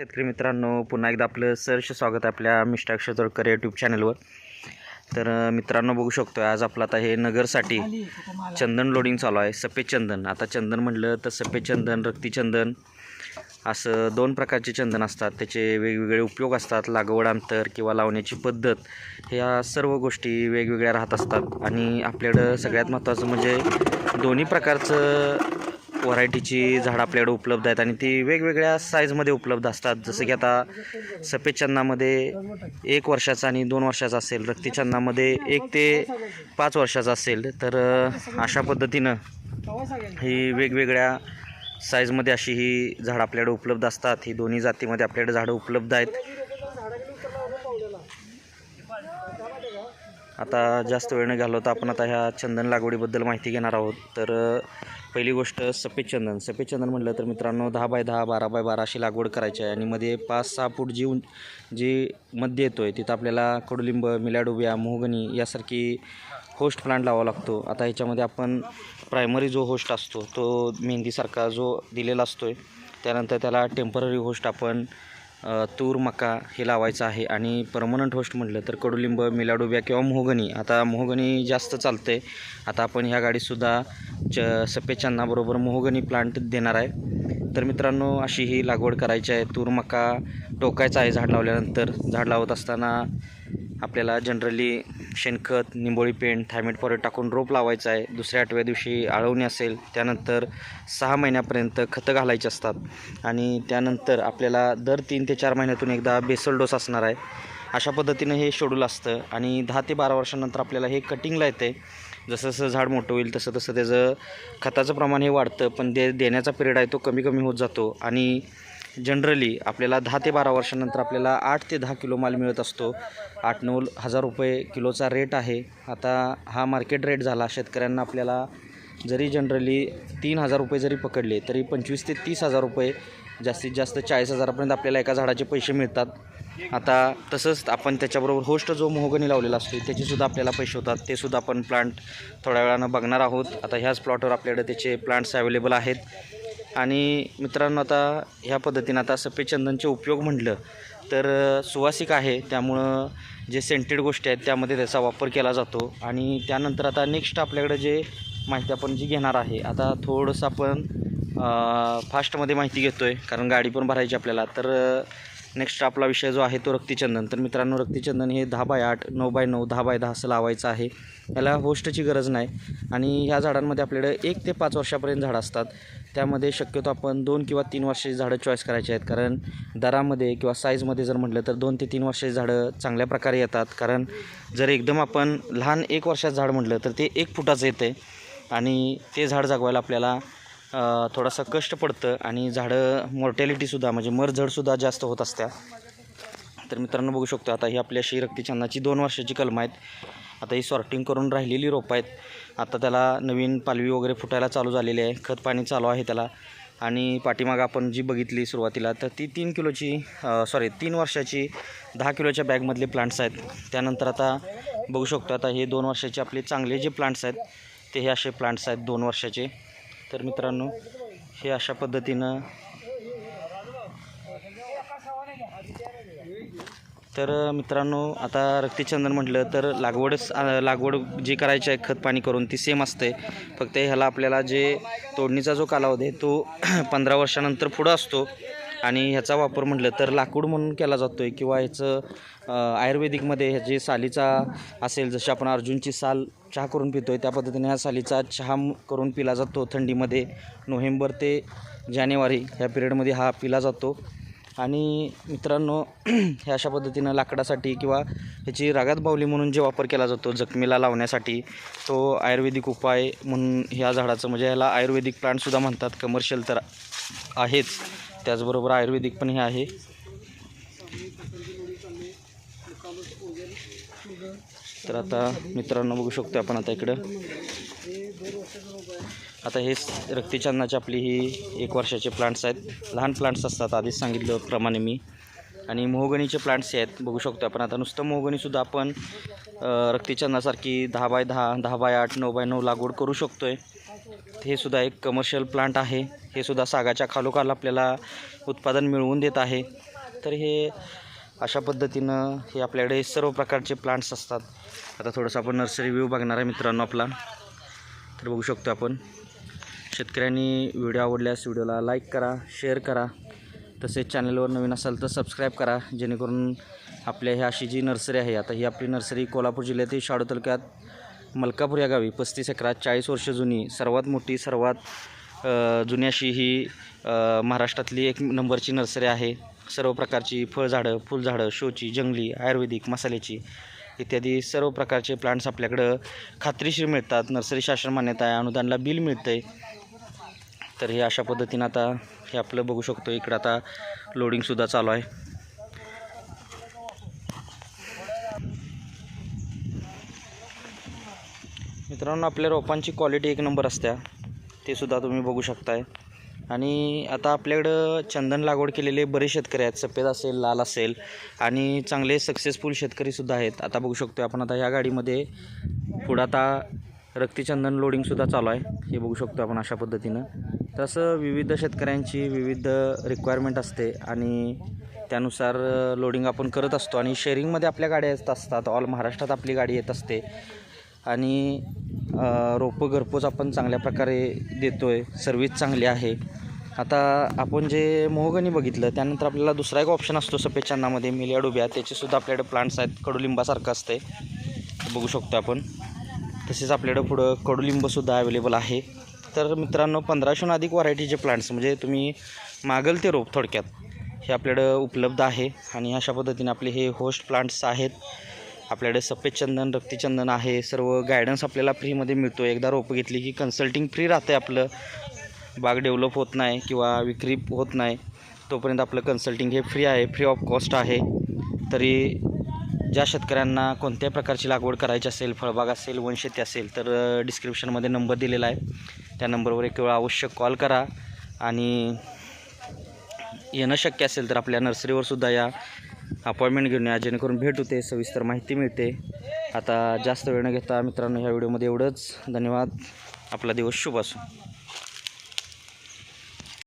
शेतकरी मित्रांनो पुन्हा एकदा आपलं सहर्ष स्वागत आहे आपल्या मिस्टर अक्षर यूट्यूब चॅनलवर तर मित्रांनो बघू शकतो आज आपलं आता हे नगरसाठी चंदन लोडिंग चालू आहे सफेद चंदन. आता चंदन म्हटलं तर सफेद चंदन रक्ती चंदन असं दोन प्रकारचे चंदन असतात. त्याचे वेगवेगळे उपयोग असतात लागवड अंतर किंवा लावण्याची पद्धत ह्या सर्व गोष्टी वेगवेगळ्या राहत असतात. आणि आपल्याकडं सगळ्यात महत्त्वाचं म्हणजे दोन्ही प्रकारचं व्हरायटीची झाडं आपल्याकडे उपलब्ध आहेत आणि ती वेगवेगळ्या साईजमध्ये उपलब्ध असतात. जसं की आता सफेद चन्नामध्ये एक वर्षाचा आणि दोन वर्षाचा असेल रक्ती चन्नामध्ये एक ते पाच वर्षाचा असेल. तर अशा पद्धतीनं ही वेगवेगळ्या साईजमध्ये अशी ही झाडं आपल्याकडे उपलब्ध असतात. ही दोन्ही जातीमध्ये आपल्याकडे झाडं उपलब्ध आहेत. आता जास्त वेळ न घालवता आपण आता ह्या चंदन लागवडीबद्दल माहिती घेणार आहोत. तर पहिली गोष्ट सफेद चंदन. सफेद चंदन म्हटलं तर मित्रांनो दहा बाय दहा बारा बाय बारा अशी लागवड करायची आहे आणि मध्ये पाच सहा फूट जी उं जी मध्ये येतो आहे तिथं आपल्याला कडुलिंब मिलाडोबिया मोहगनी यासारखी होस्ट प्लांट लावावा लागतो. आता ह्याच्यामध्ये आपण प्रायमरी जो होस्ट असतो तो मेहंदीसारखा जो दिलेला असतो आहे त्यानंतर त्याला टेंपररी होस्ट आपण तूर मका हे लावायचं आहे. आणि परमनंट होस्ट म्हटलं तर कडुलिंब मिलाडुब्या किंवा मोहगणी आता मोहगनी जास्त चालते आता आपण ह्या गाडीसुद्धा च सफेद मोहगणी प्लांट देणार आहे. तर मित्रांनो अशी ही लागवड करायची आहे. तूर मका टोकायचा आहे झाड लावल्यानंतर. झाड लावत असताना आपल्याला जनरली शेणखत निंबोळी पेंट थायमेट पॉरेट टाकून रोप लावायचं आहे. दुसऱ्या आठव्या दिवशी आळवणी असेल त्यानंतर सहा महिन्यापर्यंत खतं घालायची असतात. आणि त्यानंतर आपल्याला दर तीन ते चार महिन्यातून एकदा बेसल डोस असणार आहे. अशा पद्धतीनं हे शेड्यूल असतं. आणि दहा ते बारा वर्षानंतर आपल्याला हे कटिंगला येते. जसं जसं झाड मोठं होईल तसं तसं त्याचं खताचं प्रमाण हे वाढतं. पण दे देण्याचा पिरियड आहे तो कमी कमी होत जातो. आणि जनरली आपल्याला दहा ते बारा वर्षानंतर आपल्याला आठ ते दहा किलो माल मिळत असतो. आठ नऊ हजार रुपये किलोचा रेट आहे. आता हा मार्केट रेट झाला शेतकऱ्यांना आपल्याला जरी जनरली तीन हजार रुपये जरी पकडले तरी पंचवीस ते तीस हजार रुपये जास्तीत जास्त चाळीस हजारापर्यंत आपल्याला एका झाडाचे पैसे मिळतात. आता तसंच आपण त्याच्याबरोबर होस्ट जो मोहगणी लावलेला असतो त्याचेसुद्धा आपल्याला पैसे होतात. ते सुद्धा आपण प्लांट थोड्या वेळानं बघणार आहोत. आता ह्याच प्लॉटवर आपल्याकडे त्याचे प्लांट्स अवेलेबल आहेत. आणि मित्रांनो आता ह्या पद्धतीनं आता सफेदचंदनचे उपयोग म्हटलं तर सुवासिक आहे. त्यामुळं जे सेंटेड गोष्टी आहेत त्यामध्ये त्याचा वापर केला जातो. आणि त्यानंतर आता नेक्स्ट आपल्याकडे जे माहिती आपण जी घेणार आहे आता थोडंसं आपण फास्टमध्ये माहिती घेतो आहे कारण गाडी पण भरायची आपल्याला. तर नेक्स्ट आपला विषय जो आहे तो रक्तीचंदन. तर मित्रांनो रक्तीचंदन हे दहा बाय आठ नऊ बाय नऊ दहा बाय दहा असं लावायचं आहे. याला होस्टची गरज नाही. आणि ह्या झाडांमध्ये आपल्याकडे एक ते पाच वर्षापर्यंत झाडं असतात. त्यामध्ये शक्यतो आपण दोन किंवा तीन वर्षाची झाडं चॉईस करायची आहेत. कारण दरामध्ये किंवा साईजमध्ये जर म्हटलं तर दोन ते तीन वर्षाची झाडं चांगल्या प्रकारे येतात. कारण जर एकदम आपण लहान एक वर्षाचं झाड म्हटलं तर ते एक फुटाचं येते. आणि ते झाड जगवायला आपल्याला थोडासा कष्ट पडतं. आणि झाडं मॉर्टॅलिटीसुद्धा म्हणजे मरझडसुद्धा जास्त होत असत्या. तर मित्रांनो बघू शकतो आता ही आपल्या अशी रक्तीचंदाची दोन वर्षाची कलम आहेत. आता ही सॉर्टिंग करून राहिलेली रोपं आहेत. आता त्याला नवीन पालवी वगैरे फुटायला चालू झालेली आहे. खत पाणी चालू आहे त्याला. आणि पाठीमागं आपण जी बघितली सुरुवातीला तर ती तीन किलोची सॉरी तीन वर्षाची दहा किलोच्या बॅगमधले प्लांट्स आहेत. त्यानंतर आता बघू शकतो आता हे दोन वर्षाचे आपले चांगले जे प्लांट्स आहेत ते हे असे प्लांट्स आहेत दोन वर्षाचे. तर मित्रांनो हे अशा पद्धतीनं तर मित्रांनो आता रक्तीचंदन म्हटलं तर लागवडच लागवड जी करायची आहे खत पाणी करून ती सेम असते. फक्त ह्याला आपल्याला जे तोडणीचा जो कालावधी आहे तो पंधरा वर्षानंतर पुढं असतो. आणि ह्याचा वापर म्हटलं तर लाकूड म्हणून केला जातो आहे किंवा ह्याचं आयुर्वेदिकमध्ये ह्याची सालीचा असेल जशी आपण अर्जुनची साल चहा करून पितो आहे त्या पद्धतीने ह्या सालीचा चहा करून पिला जातो. थंडीमध्ये नोव्हेंबर ते जानेवारी ह्या पिरियडमध्ये हा पिला जातो. आणि मित्रांनो हे अशा पद्धतीनं लाकडासाठी किंवा ह्याची रागात बावली म्हणून जे वापर केला जातो जखमीला लावण्यासाठी तो आयुर्वेदिक उपाय म्हणून ह्या झाडाचं म्हणजे ह्याला आयुर्वेदिक प्लांटसुद्धा म्हणतात. कमर्शियल तर आहेच. त्याचबरोबर आयुर्वेदिक पण हे आहे. तर आता मित्रांनो बघू शकतो आपण आता इकडं. आता हे रक्तचंदनाची आपली ही एक वर्षाचे प्लांट्स आहेत. लहान प्लांट्स असतात आधीच सांगितल्याप्रमाणे मी. आणि मोहगणीचे प्लांट्स आहेत बघू शकतो आपण. आता नुसतं मोहगणीसुद्धा आपण अ, दहा बाय दहा दहा बाय आठ नऊ बाय नऊ लागवड करू शकतो आहे हे सुद्धा एक कमर्शियल प्लांट आहे. हे सुद्धा सागाच्या खालोखाल आपल्याला उत्पादन मिळवून देत आहे. तर हे अशा पद्धतीनं हे आपल्याकडे सर्व प्रकारचे प्लांट्स असतात. आता थोडंसं आपण नर्सरी व्ह्यू बघणार आहे मित्रांनो आपला. तर बघू शकतो आपण. शेतकऱ्यांनी व्हिडिओ आवडल्यास व्हिडिओला लाईक करा शेअर करा. तसेच चॅनलवर नवीन असाल तर सबस्क्राईब करा. जेणेकरून आपल्या ह्या अशी जी नर्सरी आहे आता ही आपली नर्सरी कोल्हापूर जिल्ह्यातील शाडू तालुक्यात मलकापूर या गावी पस्तीस एकरात चाळीस वर्ष जुनी सर्वात मोठी सर्वात जुनी अशी ही महाराष्ट्रातली एक नंबरची नर्सरी आहे. सर्व प्रकारची फळझाडं फुलझाडं शोची जंगली आयुर्वेदिक मसाल्याची इत्यादी सर्व प्रकारचे प्लांट्स आपल्याकडं खात्रीशीर मिळतात. नर्सरी शासन मान्यता आहे अनुदानला बिल मिळतं आहे तर हे अशा पद्धतीनं आता हे आपलं बघू शकतो इकडं आता लोडिंगसुद्धा चालू आहे. मित्रांनो आपल्या रोपांची क्वालिटी एक नंबर असत्या. ते सुद्धा तुम्ही बघू शकताय. आणि आता आपल्याकडं चंदन लागवड केलेले बरेच शेतकरी आहेत. सफेद असेल लाल असेल आणि चांगले सक्सेसफुल शेतकरीसुद्धा आहेत. आता बघू शकतो आपण आता ह्या गाडीमध्ये पुढं आता रक्तीचंदन लोडिंगसुद्धा चालू आहे. हे बघू शकतो आपण अशा पद्धतीनं. तसं विविध शेतकऱ्यांची विविध रिक्वायरमेंट असते आणि त्यानुसार लोडिंग आपण करत असतो. आणि शेअरिंगमध्ये आपल्या गाड्या येत असतात. ऑल महाराष्ट्रात आपली गाडी येत असते. आणि रोपं घरपोच आपण चांगल्या प्रकारे देतो आहे सर्विस चांगली आहे. आता आपण जे मोहगणी बघितलं त्यानंतर आपल्याला दुसरा एक ऑप्शन असतो सफेद चन्नामध्ये मिलिया डुब्या त्याचेसुद्धा आपल्याकडे प्लांट्स आहेत. कडुलिंबासारखं असते बघू शकतो आपण. तसेच आपल्याकडं पुढं कडुलिंबसुद्धा अवेलेबल आहे. तर मित्रांनो पंधराशेहून अधिक व्हरायटीचे प्लांट्स म्हणजे तुम्ही मागल ते रोप थोडक्यात हे आपल्याकडं उपलब्ध आहे. आणि अशा पद्धतीने आपले हे होस्ट प्लांट्स आहेत. आपल्याकडे सफेद चंदन रक्तीचंदन आहे. सर्व गायडन्स आपल्याला फ्रीमध्ये मिळतो एकदा रोपं घेतली की कन्सल्टिंग फ्री राहते आपलं. बाग डेव्हलप होत नाही किंवा विक्री होत नाही तोपर्यंत आपलं कन्सल्टिंग हे फ्री आहे. फ्री ऑफ कॉस्ट आहे. तरी ज्या शेतकऱ्यांना कोणत्याही प्रकारची लागवड करायची असेल फळबाग असेल वनशेती असेल तर डिस्क्रिप्शनमध्ये नंबर दिलेला आहे. त्या नंबरवर एक वेळा अवश्य कॉल करा. आणि येणं शक्य असेल तर आपल्या नर्सरीवर सुद्धा या. अपॉइंटमेंट घेऊन या जेणेकरून भेट होते सविस्तर माहिती मिळते. आता जास्त वेळ न घेता मित्रांनो ह्या व्हिडिओमध्ये एवढंच. धन्यवाद. आपला दिवस शुभ असो.